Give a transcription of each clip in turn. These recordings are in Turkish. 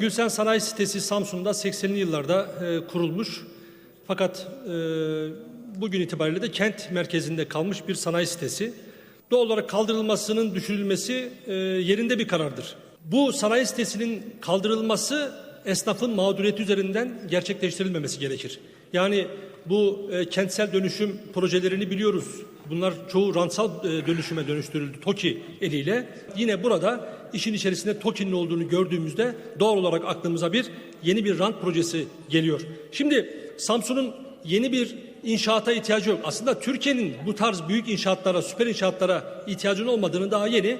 Gülsen Sanayi Sitesi Samsun'da 80'li yıllarda e, kurulmuş. Fakat e, bugün itibariyle de kent merkezinde kalmış bir sanayi sitesi. Doğal olarak kaldırılmasının düşürülmesi e, yerinde bir karardır. Bu sanayi sitesinin kaldırılması esnafın mağduriyeti üzerinden gerçekleştirilmemesi gerekir. Yani bu e, kentsel dönüşüm projelerini biliyoruz. Bunlar çoğu rantsal e, dönüşüme dönüştürüldü TOKİ eliyle. Yine burada işin içerisinde TOKİ'nin olduğunu gördüğümüzde doğal olarak aklımıza bir yeni bir rant projesi geliyor. Şimdi Samsun'un yeni bir inşaata ihtiyacı yok. Aslında Türkiye'nin bu tarz büyük inşaatlara, süper inşaatlara ihtiyacının olmadığını daha yeni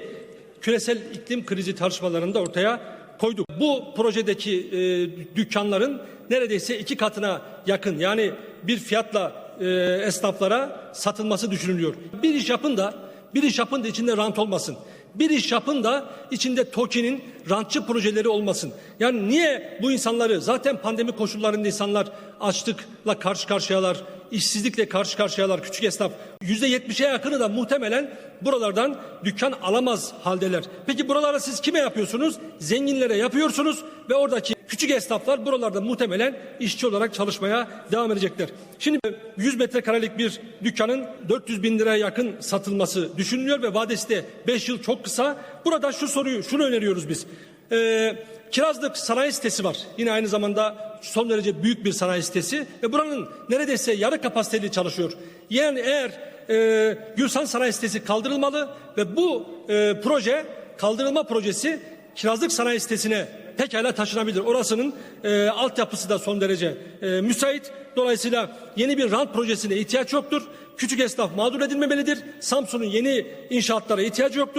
küresel iklim krizi tartışmalarında ortaya koyduk. Bu projedeki e, dükkanların neredeyse iki katına yakın yani bir fiyatla e, esnaflara satılması düşünülüyor. Bir iş yapın da bir iş yapın da içinde rant olmasın. Bir iş yapın da içinde TOKİ'nin rantçı projeleri olmasın. Yani niye bu insanları zaten pandemi koşullarında insanlar açlıkla karşı karşıyalar, işsizlikle karşı karşıyalar küçük esnaf. Yüzde yetmişe yakını da muhtemelen buralardan dükkan alamaz haldeler. Peki buralara siz kime yapıyorsunuz? Zenginlere yapıyorsunuz ve oradaki küçük esnaflar buralarda muhtemelen işçi olarak çalışmaya devam edecekler. Şimdi 100 metrekarelik bir dükkanın 400 bin liraya yakın satılması düşünülüyor ve vadesi de 5 yıl çok kısa. Burada şu soruyu, şunu öneriyoruz biz. Ee, Kirazlık sanayi sitesi var. Yine aynı zamanda son derece büyük bir sanayi sitesi ve buranın neredeyse yarı kapasiteli çalışıyor. Yani eğer e, Gülsan Sanayi Sitesi kaldırılmalı ve bu e, proje kaldırılma projesi Kirazlık Sanayi Sitesi'ne pekala taşınabilir. Orasının e, altyapısı da son derece e, müsait. Dolayısıyla yeni bir rant projesine ihtiyaç yoktur. Küçük esnaf mağdur edilmemelidir. Samsun'un yeni inşaatlara ihtiyacı yoktur.